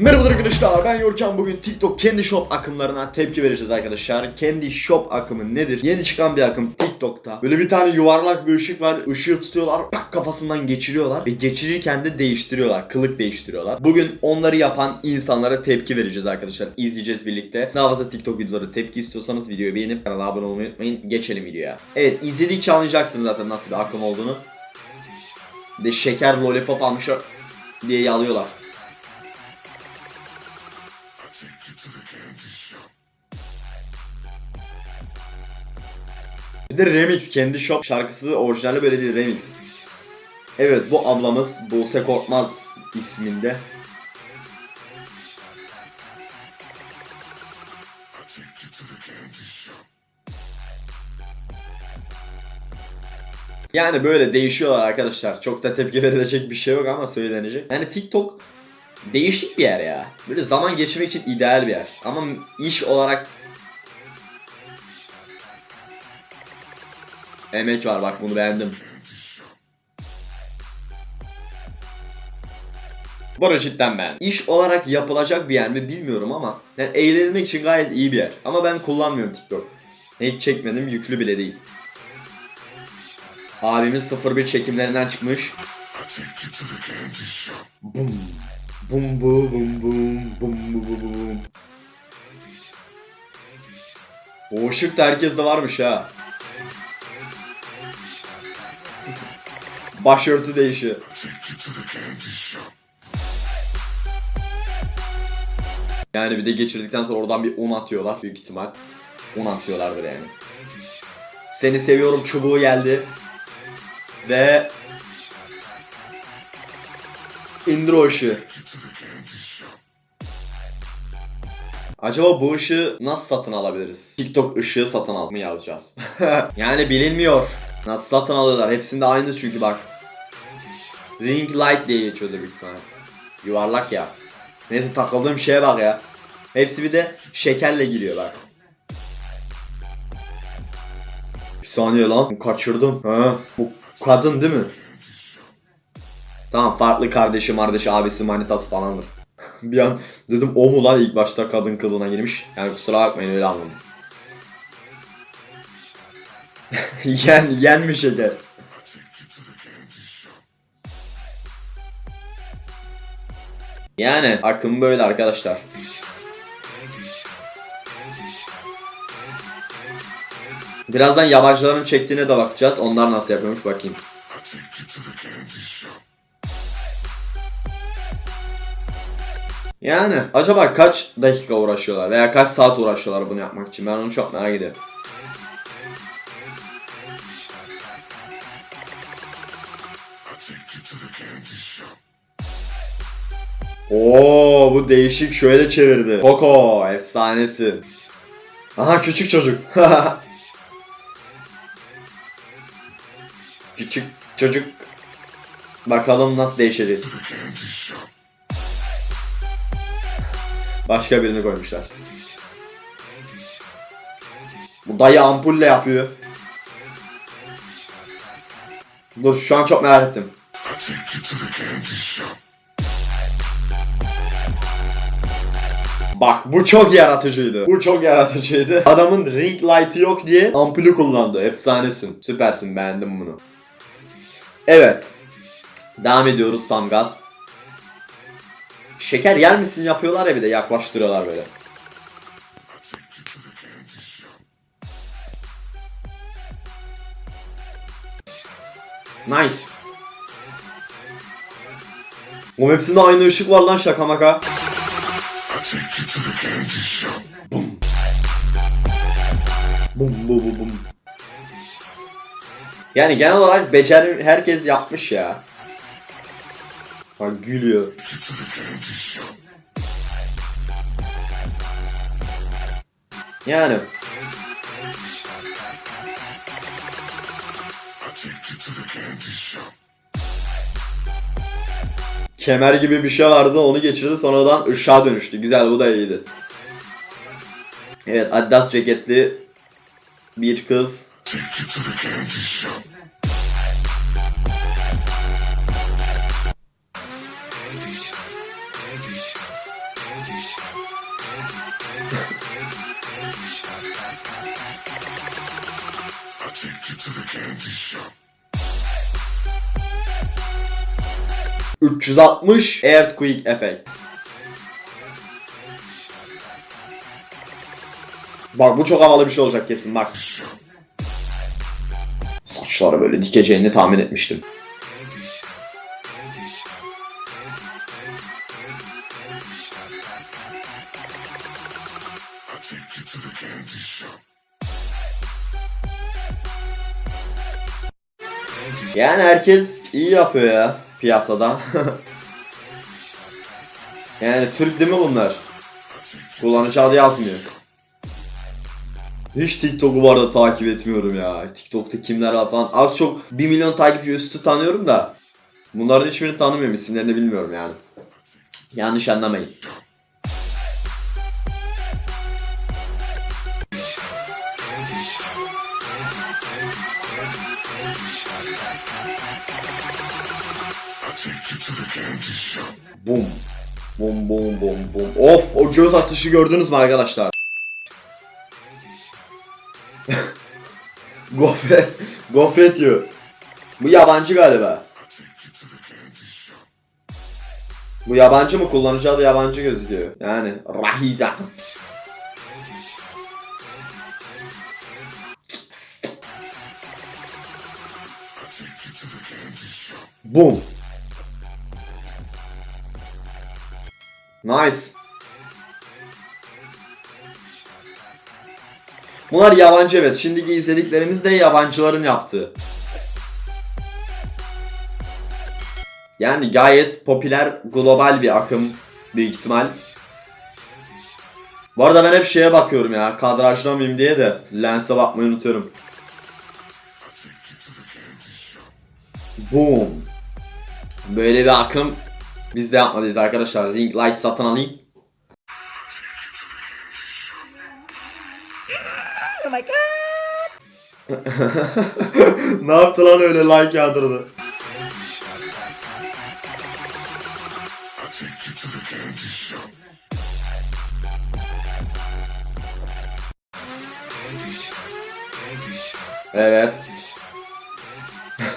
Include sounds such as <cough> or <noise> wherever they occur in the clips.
Merhabalar arkadaşlar ben Yorkan bugün TikTok Candy Shop akımlarına tepki vereceğiz arkadaşlar. Candy Shop akımı nedir? Yeni çıkan bir akım TikTok'ta. Böyle bir tane yuvarlak bir ışık var. Işığı tutuyorlar tak kafasından geçiriyorlar ve geçirirken de değiştiriyorlar. Kılık değiştiriyorlar. Bugün onları yapan insanlara tepki vereceğiz arkadaşlar. İzleyeceğiz birlikte. Daha fazla TikTok videoları tepki istiyorsanız videoyu beğenip kanala abone olmayı unutmayın. Geçelim videoya. Evet izledikçe anlayacaksınız zaten nasıl bir akım olduğunu. De şeker lollipop almışlar diye yalıyorlar. Bir de remix kendi shop şarkısı orijinali böyle değil remix. Evet bu ablamız Buse Korkmaz isminde. Yani böyle değişiyorlar arkadaşlar. Çok da tepki verilecek bir şey yok ama söylenecek. Yani TikTok değişik bir yer ya. Böyle zaman geçirmek için ideal bir yer. Ama iş olarak Emek var bak bunu beğendim. Bu arada cidden ben. İş olarak yapılacak bir yer mi bilmiyorum ama yani eğlenmek için gayet iyi bir yer. Ama ben kullanmıyorum TikTok. Hiç çekmedim yüklü bile değil. Abimiz 01 çekimlerinden çıkmış. Bum. Bum bu bum bum bum bu bu bum. O ışık da herkeste varmış ha. Başörtü değişiyor. Yani bir de geçirdikten sonra oradan bir un atıyorlar büyük ihtimal. Un atıyorlardır yani. Seni seviyorum çubuğu geldi. Ve indir o ışığı. Acaba bu ışığı nasıl satın alabiliriz? TikTok ışığı satın al mı yazacağız? <laughs> yani bilinmiyor. Nasıl satın alıyorlar? Hepsinde aynı çünkü bak. Ring light diye geçiyordu büyük ihtimalle. Yuvarlak ya. Neyse takıldığım şeye bak ya. Hepsi bir de şekerle giriyor bak. Bir saniye lan. Kaçırdım. Ha, bu kadın değil mi? Tamam farklı kardeşi, kardeşi, abisi, manitası falandır. <laughs> bir an dedim o mu lan ilk başta kadın kılığına girmiş. Yani kusura bakmayın öyle anladım. <laughs> yen, yen mi şeker? Yani akım böyle arkadaşlar. Birazdan yabancıların çektiğine de bakacağız. Onlar nasıl yapıyormuş bakayım. Yani acaba kaç dakika uğraşıyorlar veya kaç saat uğraşıyorlar bunu yapmak için ben onu çok merak ediyorum. Oo bu değişik şöyle çevirdi. Coco efsanesi. Aha küçük çocuk. <laughs> küçük çocuk. Bakalım nasıl değişecek. Başka birini koymuşlar. Bu dayı ampulle yapıyor. Dur şu an çok merak ettim. Bak bu çok yaratıcıydı. Bu çok yaratıcıydı. Adamın ring light'ı yok diye ampulü kullandı. Efsanesin. Süpersin beğendim bunu. Evet. Devam ediyoruz tam gaz. Şeker yer misin yapıyorlar ya bir de yaklaştırıyorlar böyle. Nice. O hepsinde aynı ışık var lan şaka maka. Bum. Bum bum bum bum. Yani genel olarak beceri herkes yapmış ya. Ha gülüyor. Yani kemer gibi bir şey vardı onu geçirdi sonradan ışığa dönüştü. Güzel bu da iyiydi. Evet Adidas ceketli bir kız. Take you to the candy shop. ...360 Earthquake Effect. Bak bu çok havalı bir şey olacak kesin bak. Saçları böyle dikeceğini tahmin etmiştim. Yani herkes iyi yapıyor ya piyasada. <laughs> yani Türk değil mi bunlar? Kullanıcı adı yazmıyor. Hiç TikTok'u bu arada takip etmiyorum ya. TikTok'ta kimler var falan. Az çok 1 milyon takipçi üstü tanıyorum da. Bunların hiçbirini tanımıyorum. isimlerini bilmiyorum yani. Yanlış anlamayın. Bum. Bum bum bum bum. Of o göz atışı gördünüz mü arkadaşlar? <laughs> gofret. Gofret yiyor. Bu yabancı galiba. Bu yabancı mı? Kullanıcı adı yabancı gözüküyor. Yani Rahida. Boom. Nice. Bunlar yabancı evet. Şimdiki izlediklerimiz de yabancıların yaptığı. Yani gayet popüler global bir akım büyük ihtimal. Bu arada ben hep şeye bakıyorum ya. Kadrajlamayayım diye de lense bakmayı unutuyorum. Boom. Böyle bir akım biz de yapmalıyız arkadaşlar. Ring light satın alayım. Oh my god! <laughs> ne yaptı lan öyle like yağdırdı. Evet. <laughs>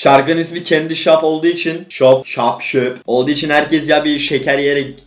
Şarkının ismi kendi shop olduğu için shop shop shop olduğu için herkes ya bir şeker yiyerek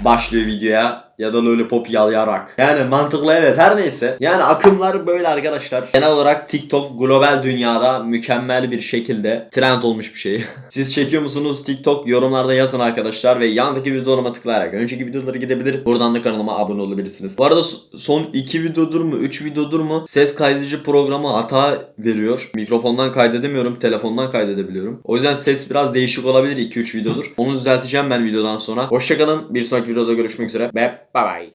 başlıyor videoya ya da lollipop yalayarak. Yani mantıklı evet her neyse. Yani akımlar böyle arkadaşlar. Genel olarak TikTok global dünyada mükemmel bir şekilde trend olmuş bir şey. <laughs> Siz çekiyor musunuz TikTok yorumlarda yazın arkadaşlar ve yandaki videolarıma tıklayarak önceki videoları gidebilir. Buradan da kanalıma abone olabilirsiniz. Bu arada son 2 videodur mu 3 videodur mu ses kaydedici programı hata veriyor. Mikrofondan kaydedemiyorum telefondan kaydedebiliyorum. O yüzden ses biraz değişik olabilir 2-3 videodur. Onu düzelteceğim ben videodan sonra. Hoşçakalın bir sonraki videoda görüşmek üzere ve bye bye.